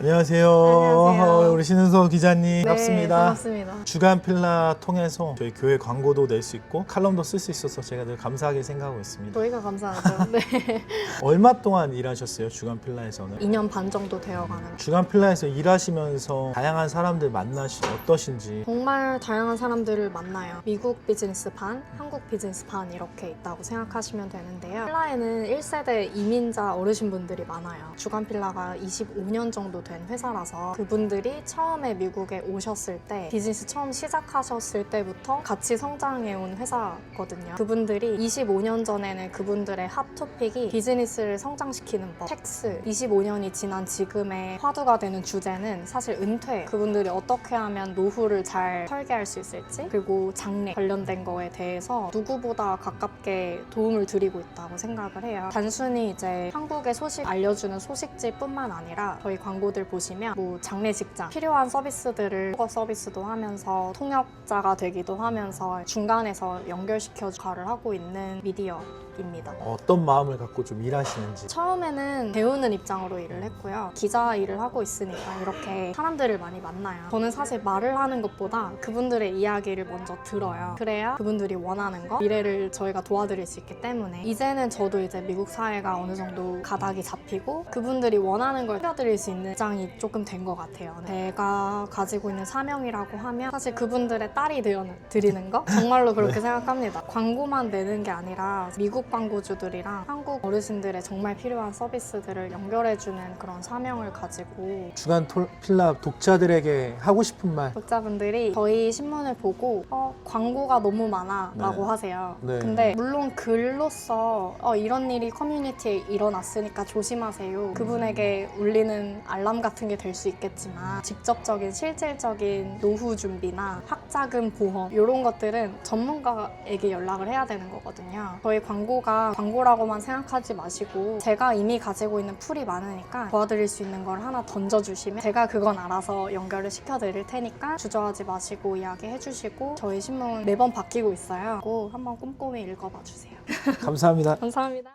안녕하세요. 안녕하세요. 우리 신은서 기자님 네, 반갑습니다. 반갑습니다. 주간 필라 통해서 저희 교회 광고도 낼 수 있고 칼럼도 쓸 수 있어서 제가 늘 감사하게 생각하고 있습니다. 저희가 감사하죠. 네. 얼마 동안 일하셨어요? 주간 필라에서는? 2년 반 정도 되어가는. 주간 필라에서 일하시면서 다양한 사람들 만나시 어떠신지 정말 다양한 사람들을 만나요. 미국 비즈니스판, 한국 비즈니스판 이렇게 있다고 생각하시면 되는데요. 필라에는 1세대 이민자 어르신분들이 많아요. 주간 필라가 25년 정도 된 회사라서 그분들이 처음에 미국에 오셨을 때 비즈니스 처음 시작하셨을 때부터 같이 성장해온 회사거든요. 그분들이 25년 전에는 그분들의 핫 토픽이 비즈니스를 성장시키는 법, 텍스. 25년이 지난 지금의 화두가 되는 주제는 사실 은퇴. 그분들이 어떻게 하면 노후를 잘 설계할 수 있을지, 그리고 장래 관련된 거에 대해서 누구보다 가깝게 도움을 드리고 있다고 생각을 해요. 단순히 이제 한국의 소식 알려주는 소식지뿐만 아니라 저희 광고들 보시면 뭐 장례식장 필요한 서비스들을 통거 서비스도 하면서 통역자가 되기도 하면서 중간에서 연결시켜 역할을 하고 있는 미디어입니다. 어떤 마음을 갖고 좀 일하시는지 처음에는 배우는 입장으로 일을 했고요. 기자 일을 하고 있으니까 이렇게 사람들을 많이 만나요. 저는 사실 말을 하는 것보다 그분들의 이야기를 먼저 들어요. 그래야 그분들이 원하는 거, 미래를 저희가 도와드릴 수 있기 때문에 이제는 저도 이제 미국 사회가 어느 정도 가닥이 잡히고 그분들이 원하는 걸 해드릴 수 있는 입장 이 조금 된 것 같아요. 제가 가지고 있는 사명이라고 하면 사실 그분들의 딸이 되어 드리는 거 정말로 그렇게 네. 생각합니다. 광고만 내는 게 아니라 미국 광고주들이랑 한국 어르신들의 정말 필요한 서비스들을 연결해주는 그런 사명을 가지고 주간 톨- 필라 독자들에게 하고 싶은 말 독자분들이 저희 신문을 보고 어, 광고가 너무 많아 라고 네. 하세요. 네. 근데 물론 글로써 어, 이런 일이 커뮤니티에 일어났으니까 조심하세요. 그분에게 울리는 알람 같은 게 될 수 있겠지만 직접적인 실질적인 노후 준비나 학자금 보험 이런 것들은 전문가에게 연락을 해야 되는 거거든요. 저희 광고가 광고라고만 생각하지 마시고 제가 이미 가지고 있는 풀이 많으니까 도와드릴 수 있는 걸 하나 던져주시면 제가 그건 알아서 연결을 시켜드릴 테니까 주저하지 마시고 이야기해 주시고 저희 신문 매번 바뀌고 있어요. 꼭 한번 꼼꼼히 읽어봐 주세요. 감사합니다. 감사합니다.